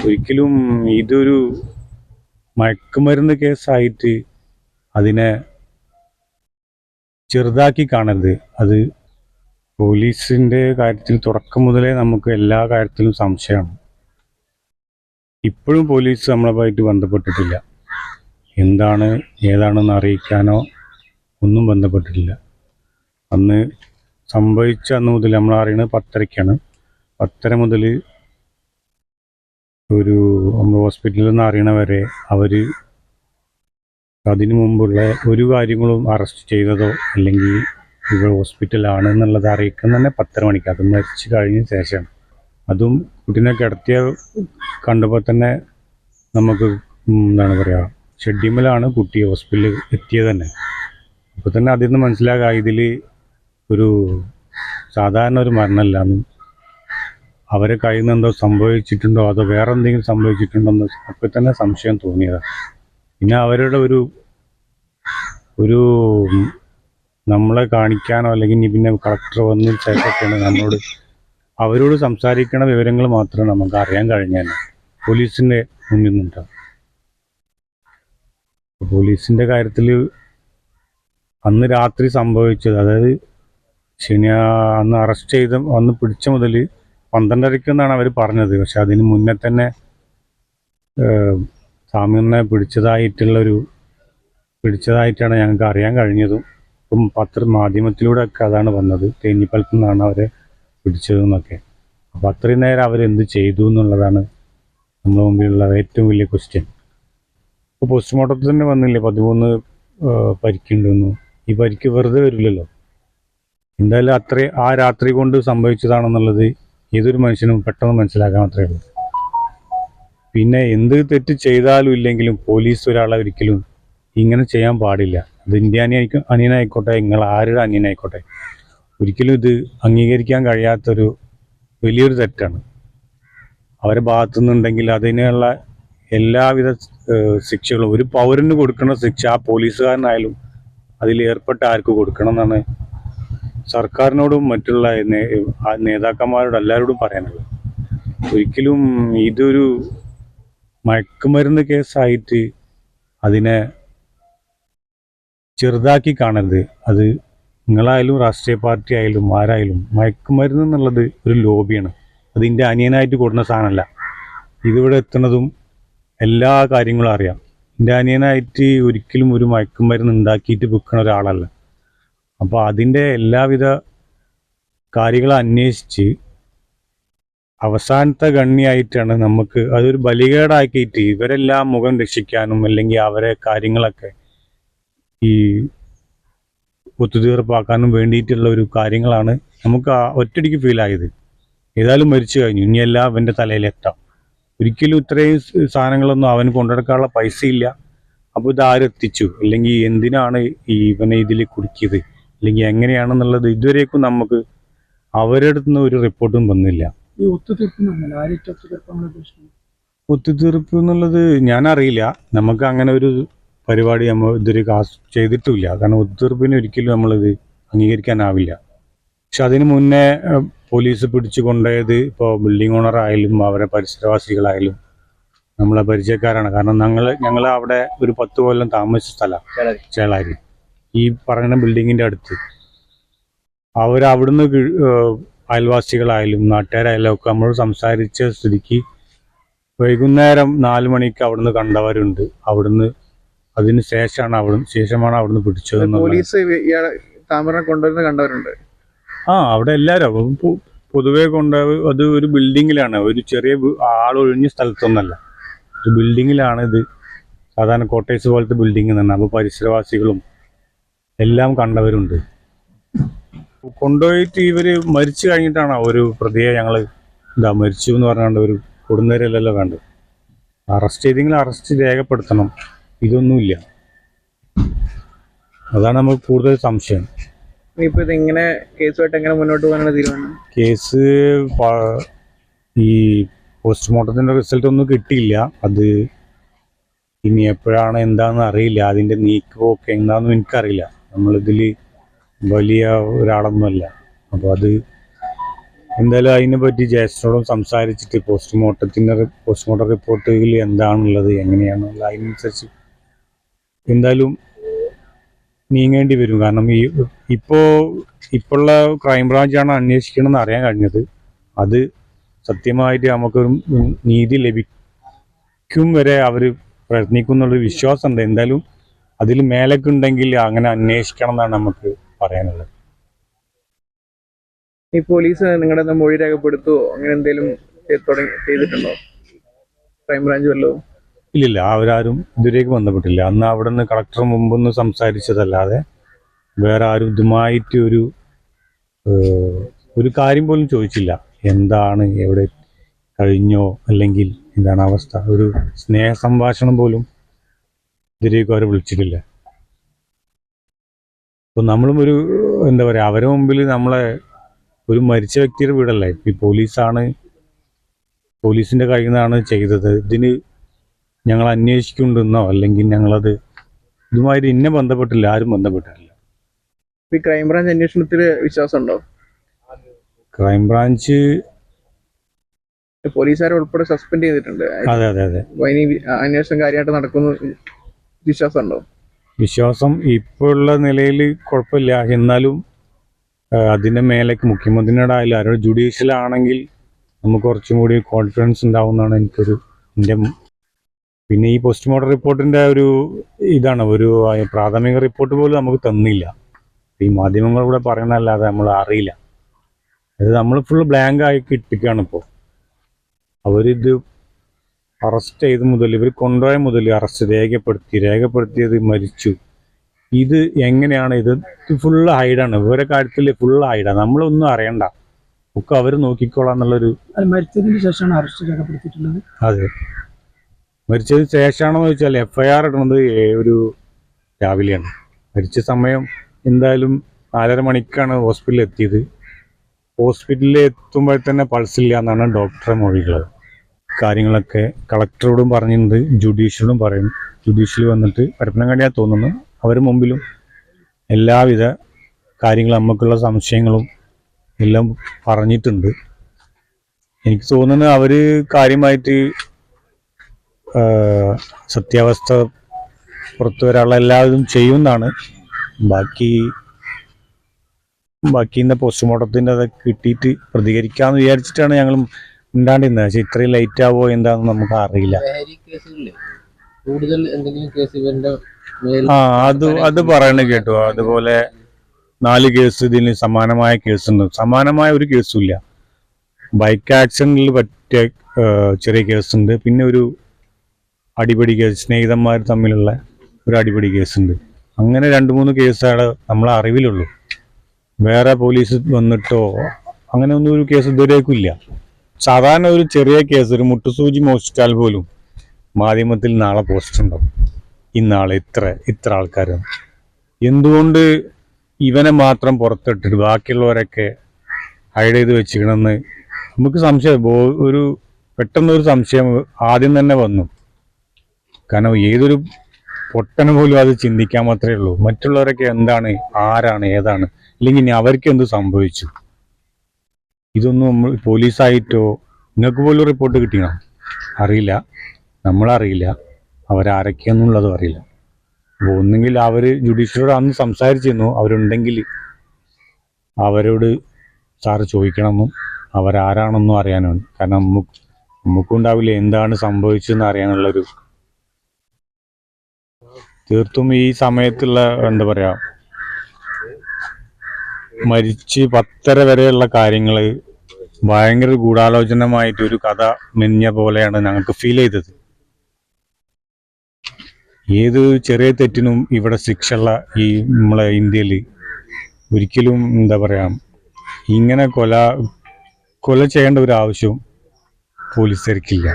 ഒരിക്കലും ഇതൊരു മയക്കുമരുന്ന് കേസായിട്ട് അതിനെ ചെറുതാക്കി കാണരുത്. അത് പോലീസിന്റെ കാര്യത്തിൽ തുടക്കം മുതലേ നമുക്ക് എല്ലാ കാര്യത്തിലും സംശയമാണ്. ഇപ്പോഴും പോലീസ് നമ്മളുമായിട്ട് ബന്ധപ്പെട്ടിട്ടില്ല. എന്താണ് ഏതാണെന്ന് അറിയിക്കാനോ ഒന്നും ബന്ധപ്പെട്ടിട്ടില്ല. അന്ന് സംഭവിച്ച അന്ന് മുതൽ നമ്മൾ അറിയുന്നത് പത്തരയ്ക്കാണ് പത്തര മുതൽ ഒരു നമ്മൾ ഹോസ്പിറ്റലിൽ നിന്ന് അറിയണവരെ അവർ അതിനു മുമ്പുള്ള ഒരു കാര്യങ്ങളും അറസ്റ്റ് ചെയ്തതോ അല്ലെങ്കിൽ ഇവർ ഹോസ്പിറ്റലാണ് എന്നുള്ളത് അറിയിക്കുന്ന തന്നെ പത്തര മണിക്ക്. അത് മരിച്ചു കഴിഞ്ഞ ശേഷം. അതും കുട്ടീനെ കിടത്തിയ കണ്ടപ്പോൾ തന്നെ നമുക്ക് എന്താണ് പറയുക ഷെഡ്യൂമിലാണ് കുട്ടി ഹോസ്പിറ്റലിൽ എത്തിയത് തന്നെ. അപ്പോൾ തന്നെ അതിൽ നിന്ന് മനസ്സിലാക്കുക ഇതിൽ ഒരു സാധാരണ ഒരു മരണമല്ല. എന്നും അവരെ കയ്യിൽ നിന്ന് എന്തോ സംഭവിച്ചിട്ടുണ്ടോ? അതോ വേറെ എന്തെങ്കിലും സംഭവിച്ചിട്ടുണ്ടോ അപ്പോൾ തന്നെ സംശയം തോന്നിയതാണ് പിന്നെ അവരുടെ ഒരു ഒരു നമ്മളെ കാണിക്കാനോ അല്ലെങ്കിൽ ഇനി പിന്നെ കളക്ടർ വന്നതിന് ശേഷമൊക്കെയാണ് നമ്മളോട് അവരോട് സംസാരിക്കണ വിവരങ്ങൾ മാത്രമേ നമുക്ക് അറിയാൻ കഴിഞ്ഞാൽ പോലീസിന്റെ മുന്നിൽ നിന്നുണ്ടാവും. പോലീസിന്റെ കാര്യത്തിൽ അന്ന് രാത്രി സംഭവിച്ചത് അതായത് ശനിയാ അന്ന് അറസ്റ്റ് ചെയ്ത് അന്ന് പിടിച്ച മുതൽ പന്ത്രണ്ടരയ്ക്ക് എന്നാണ് അവർ പറഞ്ഞത്. പക്ഷെ അതിന് മുന്നേ തന്നെ സാമ്യനെ പിടിച്ചതായിട്ടുള്ളൊരു പിടിച്ചതായിട്ടാണ് ഞങ്ങൾക്ക് അറിയാൻ കഴിഞ്ഞതും. ഇപ്പം പത്ര മാധ്യമത്തിലൂടെ ഒക്കെ അതാണ് വന്നത്. തേഞ്ഞിപ്പലത്തു നിന്നാണ് അവരെ പിടിച്ചതെന്നൊക്കെ. അപ്പം അത്രയും നേരം അവരെന്ത് ചെയ്തു എന്നുള്ളതാണ് നമ്മുടെ മുമ്പിലുള്ള ഏറ്റവും വലിയ ക്വസ്റ്റ്യൻ ഇപ്പോൾ പോസ്റ്റ്മോർട്ടത്തിൽ തന്നെ വന്നില്ലേ? പതിമൂന്ന് പരിക്കുണ്ടെന്നു. ഈ പരിക്ക് വെറുതെ വരില്ലല്ലോ. എന്തായാലും അത്രയും ആ രാത്രി കൊണ്ട് സംഭവിച്ചതാണെന്നുള്ളത് ഏതൊരു മനുഷ്യനും പെട്ടെന്ന് മനസ്സിലാക്കാൻ മാത്രമേ ഉള്ളൂ. പിന്നെ എന്ത് തെറ്റ് ചെയ്താലും ഇല്ലെങ്കിലും പോലീസ് ഒരാളെ ഒരിക്കലും ഇങ്ങനെ ചെയ്യാൻ പാടില്ല. അത് ഇന്ത്യ അനിയായിക്കും അനിയനായിക്കോട്ടെ നിങ്ങൾ ആരുടെ അനിയനായിക്കോട്ടെ. ഒരിക്കലും ഇത് അംഗീകരിക്കാൻ കഴിയാത്തൊരു വലിയൊരു തെറ്റാണ്. അവരെ ഭാഗത്തു നിന്നുണ്ടെങ്കിൽ അതിനുള്ള എല്ലാവിധ ശിക്ഷകളും ഒരു പൗരന് കൊടുക്കുന്ന ശിക്ഷ ആ പോലീസുകാരനായാലും അതിൽ ഏർപ്പെട്ട ആർക്ക് കൊടുക്കണം എന്നാണ് സർക്കാരിനോടും മറ്റുള്ള നേതാക്കന്മാരോട് എല്ലാവരോടും പറയാനുള്ളത്. ഒരിക്കലും ഇതൊരു മയക്കുമരുന്ന് കേസായിട്ട് അതിനെ ചെറുതാക്കി കാണരുത്. അത് നിങ്ങളായാലും രാഷ്ട്രീയ പാർട്ടി ആയാലും ആരായാലും മയക്കുമരുന്ന് എന്നുള്ളത് ഒരു ലോബിയാണ്. അത് ഇതിന്റെ അനിയനായിട്ട് കൂടുന്ന സാധനമല്ല. ഇതിവിടെ എത്തുന്നതും എല്ലാ കാര്യങ്ങളും അറിയാം. എന്റെ അനിയനായിട്ട് ഒരിക്കലും ഒരു മയക്കുമരുന്ന് ഉണ്ടാക്കിയിട്ട് വിൽക്കുന്ന ഒരാളല്ല. അപ്പോൾ അതിന്റെ എല്ലാവിധ കാര്യങ്ങളും അന്വേഷിച്ച് അവസാനത്തെ ഗണ്ണിയായിട്ടാണ് നമുക്ക് അതൊരു ബലികേടാക്കിയിട്ട് ഇവരെല്ലാം മുഖം രക്ഷിക്കാനും അല്ലെങ്കിൽ അവരെ കാര്യങ്ങളൊക്കെ ഈ ഒത്തുതീർപ്പാക്കാനും വേണ്ടിയിട്ടുള്ള ഒരു കാര്യങ്ങളാണ് നമുക്ക് ആ ഒറ്റടിക്ക് ഫീൽ ആയത്. ഏതായാലും മരിച്ചു കഴിഞ്ഞു. ഇനിയെല്ലാം അവന്റെ തലയിലെത്താം ഒരിക്കലും ഇത്രയും സാധനങ്ങളൊന്നും അവന് കൊണ്ടെടുക്കാനുള്ള പൈസ ഇല്ല അപ്പോൾ ഇത് ആരെത്തിച്ചു അല്ലെങ്കിൽ എന്തിനാണ് ഈ ഇവനെ ഇതിൽ കുടുക്കിയത്? അല്ലെങ്കിൽ എങ്ങനെയാണെന്നുള്ളത് ഇതുവരേക്കും നമുക്ക് അവരുടെ നിന്ന് ഒരു റിപ്പോർട്ടും വന്നില്ല. ഈ ഒത്തുതീർപ്പ് എന്നുള്ളത് ഞാൻ അറിയില്ല നമുക്ക് അങ്ങനെ ഒരു പരിപാടി നമ്മൾ ഇതുവരെ കാസ് ചെയ്തിട്ടുമില്ല. കാരണം ഒത്തുതീർപ്പിന് ഒരിക്കലും നമ്മളിത് അംഗീകരിക്കാനാവില്ല. പക്ഷെ അതിന് മുന്നേ പോലീസ് പിടിച്ചു കൊണ്ടുപോയത് ഇപ്പോൾ ബിൽഡിംഗ് ഓണർ ആയാലും അവരെ പരിസരവാസികളായാലും നമ്മളെ പരിചയക്കാരാണ്. കാരണം ഞങ്ങൾ ഞങ്ങൾ അവിടെ ഒരു പത്ത് കൊല്ലം താമസിച്ച സ്ഥലമാണ് ചേളാരി. ഈ പറയുന്ന ബിൽഡിങ്ങിന്റെ അടുത്ത്. അവർ അവിടുന്ന് കി- ഏഹ്, അയൽവാസികളായാലും നാട്ടുകാരായാലും ഒക്കെ നമ്മൾ സംസാരിച്ച സ്ഥിതിക്ക് വൈകുന്നേരം നാല് മണിക്ക് അവിടുന്ന് കണ്ടവരുണ്ട്. അവിടുന്ന് അതിന് ശേഷമാണ് അവിടുന്ന് ശേഷമാണ് അവിടുന്ന് പിടിച്ചത് പോലീസ് താമരനെ കൊണ്ടുവരുന്ന കണ്ടവരുണ്ട്? ആ അവിടെ എല്ലാവരും. പൊതുവേ കൊണ്ട അത് ഒരു ബിൽഡിങ്ങിലാണ്. ഒരു ചെറിയ ആളൊഴിഞ്ഞ സ്ഥലത്തൊന്നല്ല. ഒരു ബിൽഡിങ്ങിലാണ് ഇത് സാധാരണ കോട്ടേഴ്സ് പോലത്തെ ബിൽഡിംഗ് തന്നെ. അപ്പോൾ പരിസരവാസികളും എല്ലാം കണ്ടവരുണ്ട്. കൊണ്ടുപോയിട്ട് ഇവർ മരിച്ചു കഴിഞ്ഞിട്ടാണ് ഒരു പ്രതിയെ ഞങ്ങൾ എന്താ മരിച്ചു എന്ന് പറഞ്ഞുകൊണ്ട് ഒരു കൊടുന്നേരല്ലല്ലോ വേണ്ടത്? അറസ്റ്റ് ചെയ്തെങ്കിൽ അറസ്റ്റ് രേഖപ്പെടുത്തണം. ഇതൊന്നുമില്ല. അതാണ് നമുക്ക് കൂടുതൽ സംശയം. ഇപ്പൊ ഇത് ഇങ്ങനെ കേസുമായിട്ട് എങ്ങനെ മുന്നോട്ട് പോകാനാണ് തീരുമാനം? കേസ് ഈ പോസ്റ്റ്മോർട്ടത്തിന്റെ റിസൾട്ട് ഒന്നും കിട്ടിയില്ല. അത് ഇനി എപ്പോഴാണ് എന്താണെന്ന് അറിയില്ല. അതിന്റെ നീക്കമൊക്കെ എന്താണെന്നും എനിക്കറിയില്ല. നമ്മളിതിൽ വലിയ ഒരാളൊന്നുമല്ല. അപ്പോൾ അത് എന്തായാലും അതിനെ പറ്റി ജ്യേഷ്ഠനോടും സംസാരിച്ചിട്ട് പോസ്റ്റ്മോർട്ടത്തിന്റെ പോസ്റ്റ്മോർട്ടം റിപ്പോർട്ടിൽ എന്താണുള്ളത് എങ്ങനെയാണുള്ളത് അതിനനുസരിച്ച് എന്തായാലും നീങ്ങേണ്ടി വരും. കാരണം ഈ ഇപ്പോൾ ഇപ്പോഴുള്ള ക്രൈംബ്രാഞ്ചാണ് അന്വേഷിക്കണമെന്ന് അറിയാൻ കഴിഞ്ഞത്. അത് സത്യമായിട്ട് നമുക്കൊരു നീതി ലഭിക്കും വരെ അവർ പ്രയത്നിക്കും എന്നുള്ളൊരു വിശ്വാസമുണ്ട്. എന്തായാലും അതിൽ മേലൊക്കെ ഉണ്ടെങ്കിൽ അങ്ങനെ അന്വേഷിക്കണം എന്നാണ് നമുക്ക് പറയാനുള്ളത്. ഈ പോലീസ് നിങ്ങളുടെ മൊഴി രേഖപ്പെടുത്തോ? അങ്ങനെ എന്തെങ്കിലും ചെയ്തിട്ടുണ്ടോ? ക്രൈംബ്രാഞ്ച് വല്ലതും? ഇല്ലില്ല അവരാരും ഇതുവരേക്ക് ബന്ധപ്പെട്ടില്ല. അന്ന് അവിടെ നിന്ന് കളക്ടർ മുമ്പൊന്ന് സംസാരിച്ചതല്ലാതെ വേറെ ആരും ഇതുമായിട്ട് ഒരു ഒരു കാര്യം പോലും ചോദിച്ചില്ല. എന്താണ് എവിടെ കഴിഞ്ഞോ അല്ലെങ്കിൽ എന്താണ് അവസ്ഥ? ഒരു സ്നേഹ സംഭാഷണം പോലും ഇതിലേക്ക് അവരെ വിളിച്ചിട്ടില്ല. അപ്പോൾ നമ്മളും ഒരു എന്താ പറയുക അവരെ മുമ്പിൽ നമ്മളെ ഒരു മരിച്ച വ്യക്തിയുടെ വീടല്ലേ? ഈ പോലീസാണ് പോലീസിന്റെ കയ്യിൽ നിന്നാണ് ചെയ്തത്. ഇതിന് ഞങ്ങൾ അന്വേഷിക്കുന്നുണ്ടെന്നോ അല്ലെങ്കിൽ ഞങ്ങളത് ഇതുമായിട്ട് ഇന്നെ ബന്ധപ്പെട്ടില്ല ആരും ബന്ധപ്പെട്ടിട്ടില്ല. ഈ ക്രൈംബ്രാഞ്ച് അന്വേഷണത്തിൽ വിശ്വാസമുണ്ടോ? ക്രൈംബ്രാഞ്ച് പോലീസുകാരെ ഉൾപ്പെടെ സസ്പെൻഡ് ചെയ്തിട്ടുണ്ട്. അതെ അതെ അതെ. അപ്പൊ അന്വേഷണം കാര്യമായിട്ട് നടക്കുന്നു. വിശ്വാസമുണ്ടോ? വിശ്വാസം ഇപ്പോഴുള്ള നിലയിൽ കുഴപ്പമില്ല. എന്നാലും അതിന്റെ മേലേക്ക് മുഖ്യമന്ത്രിയുടെ ആയാലും ആരോ ജുഡീഷ്യലാണെങ്കിൽ നമുക്ക് കുറച്ചും കൂടി കോൺഫിഡൻസ് ഉണ്ടാവുമെന്നാണ് എനിക്കൊരു എന്റെ പിന്നെ ഈ പോസ്റ്റ്മോർട്ടം റിപ്പോർട്ടിന്റെ ഒരു ഇതാണ്. ഒരു പ്രാഥമിക റിപ്പോർട്ട് പോലും നമുക്ക് തന്നില്ല. ഈ മാധ്യമങ്ങൾ കൂടെ പറയണല്ലാതെ നമ്മൾ അറിയില്ല. അത് നമ്മൾ ഫുൾ ബ്ലാങ്ക് ആയി കിട്ടിക്കാണ് ഇപ്പോൾ അവരിത് അറസ്റ്റ് ചെയ്ത് മുതൽ ഇവർ കൊണ്ടുപോയ മുതൽ അറസ്റ്റ് രേഖപ്പെടുത്തി രേഖപ്പെടുത്തിയത് മരിച്ചു. ഇത് എങ്ങനെയാണ്? ഇത് ഫുള്ള് ഹൈഡാണ് ഇവരെ കാര്യത്തിൽ ഫുള്ള് ഹൈഡാണ് നമ്മളൊന്നും അറിയണ്ട. ഒക്കെ അവർ നോക്കിക്കോളാം എന്നുള്ളൊരു മരിച്ചതിന് ശേഷമാണ് അറസ്റ്റ് രേഖപ്പെടുത്തിയിട്ടുള്ളത്. അതെ. മരിച്ചതിന് ശേഷമാണെന്ന് വെച്ചാൽ എഫ്ഐആർ ഇടുന്നത് ഒരു രാവിലെയാണ്. മരിച്ച സമയം എന്തായാലും നാലര മണിക്കാണ് ഹോസ്പിറ്റലിൽ എത്തിയത്. ഹോസ്പിറ്റലിൽ എത്തുമ്പോൾ തന്നെ പൾസില്ല എന്നാണ് ഡോക്ടറെ മൊഴികൾ കാര്യങ്ങളൊക്കെ കളക്ടറോടും പറഞ്ഞിട്ടുണ്ട് ജുഡീഷ്യലോടും പറയും. ജുഡീഷ്യൽ വന്നിട്ട് പരപ്പനങ്ങാടിയാ തോന്നുന്നു. അവർ മുമ്പിലും എല്ലാവിധ കാര്യങ്ങളും നമുക്കുള്ള സംശയങ്ങളും എല്ലാം പറഞ്ഞിട്ടുണ്ട്. എനിക്ക് തോന്നുന്നത് അവർ കാര്യമായിട്ട് സത്യാവസ്ഥ പുറത്തു വരാനുള്ള എല്ലാവരും ചെയ്യുമെന്നാണ് ബാക്കി ബാക്കി ഇന്ന് പോസ്റ്റ്മോർട്ടത്തിന്റെ അതൊക്കെ കിട്ടിയിട്ട് പ്രതികരിക്കാമെന്ന് വിചാരിച്ചിട്ടാണ് ഞങ്ങൾ ഉണ്ടാണ്ടിരുന്നത് പക്ഷെ ഇത്രയും ലൈറ്റ് ആവോ? എന്താന്ന് നമുക്ക് അറിയില്ല. ലഹരി കേസുകളിലെ കൂടുതൽ എന്തെങ്കിലും കേസ് ഇവരുടെ മേൽ ആ അത് അത് പറയണ കേട്ടു. അതുപോലെ നാല് കേസ് ഇതിന് സമാനമായ കേസുണ്ട്. സമാനമായ ഒരു കേസും ഇല്ല ബൈക്ക് ആക്സിഡന്റിൽ പറ്റിയ ചെറിയ കേസുണ്ട്. പിന്നെ ഒരു അടിപിടി കേസ് സ്നേഹിതന്മാർ തമ്മിലുള്ള ഒരു അടിപിടി കേസുണ്ട്. അങ്ങനെ രണ്ട് മൂന്ന് കേസാണ് നമ്മളെ അറിവിലുള്ളൂ. വേറെ പോലീസ് വന്നിട്ടോ അങ്ങനെ ഒന്നും ഒരു കേസ് ഇതുവരേക്കും ഇല്ല. സാധാരണ ഒരു ചെറിയ കേസ് ഒരു മുട്ടുസൂചി മോഷ്ടിച്ചാൽ പോലും മാധ്യമത്തിൽ നാളെ പോസ്റ്റ് ഉണ്ടാവും. ഇന്നാളെ ഇത്ര ഇത്ര ആൾക്കാർ എന്തുകൊണ്ട് ഇവനെ മാത്രം പുറത്തിട്ടിട്ട് ബാക്കിയുള്ളവരൊക്കെ ഹൈഡ് ചെയ്ത് വെച്ചിക്കണമെന്ന് നമുക്ക് സംശയം. ഒരു പെട്ടെന്നൊരു സംശയം ആദ്യം തന്നെ വന്നു. കാരണം ഏതൊരു പൊട്ടന് പോലും അത് ചിന്തിക്കാൻ മാത്രമേ ഉള്ളൂ. മറ്റുള്ളവരൊക്കെ എന്താണ് ആരാണ് ഏതാണ് അല്ലെങ്കിൽ അവർക്ക് എന്ത് സംഭവിച്ചു? ഇതൊന്നും നമ്മൾ പോലീസായിട്ടോ നിങ്ങൾക്ക് പോലും റിപ്പോർട്ട് കിട്ടിയോ? അറിയില്ല. നമ്മളറിയില്ല. അവരാരൊക്കെയെന്നുള്ളതും അറിയില്ല. അപ്പോൾ ഒന്നെങ്കിൽ അവർ ജുഡീഷ്യറിയോട് അന്ന് സംസാരിച്ചിരുന്നു. അവരുണ്ടെങ്കിൽ അവരോട് സാറ് ചോദിക്കണമെന്നും അവരാരാണെന്നും അറിയാനാണ്. കാരണം നമുക്ക് നമുക്കുണ്ടാവില്ല എന്താണ് സംഭവിച്ചതെന്ന് അറിയാനുള്ളൊരു. തീർത്തും ഈ സമയത്തുള്ള എന്താ പറയാ മരിച്ച് പത്തര വരെയുള്ള കാര്യങ്ങൾ ഭയങ്കര ഗൂഢാലോചനമായിട്ട് ഒരു കഥ മെഞ്ഞ പോലെയാണ് ഞങ്ങൾക്ക് ഫീൽ ചെയ്തത്. ഏത് ചെറിയ തെറ്റിനും ഇവിടെ ശിക്ഷയുള്ള ഈ നമ്മളെ ഇന്ത്യയിൽ ഒരിക്കലും എന്താ പറയാ ഇങ്ങനെ കൊല കൊല ചെയ്യേണ്ട ഒരു ആവശ്യവും പോലീസുകാർക്കില്ല.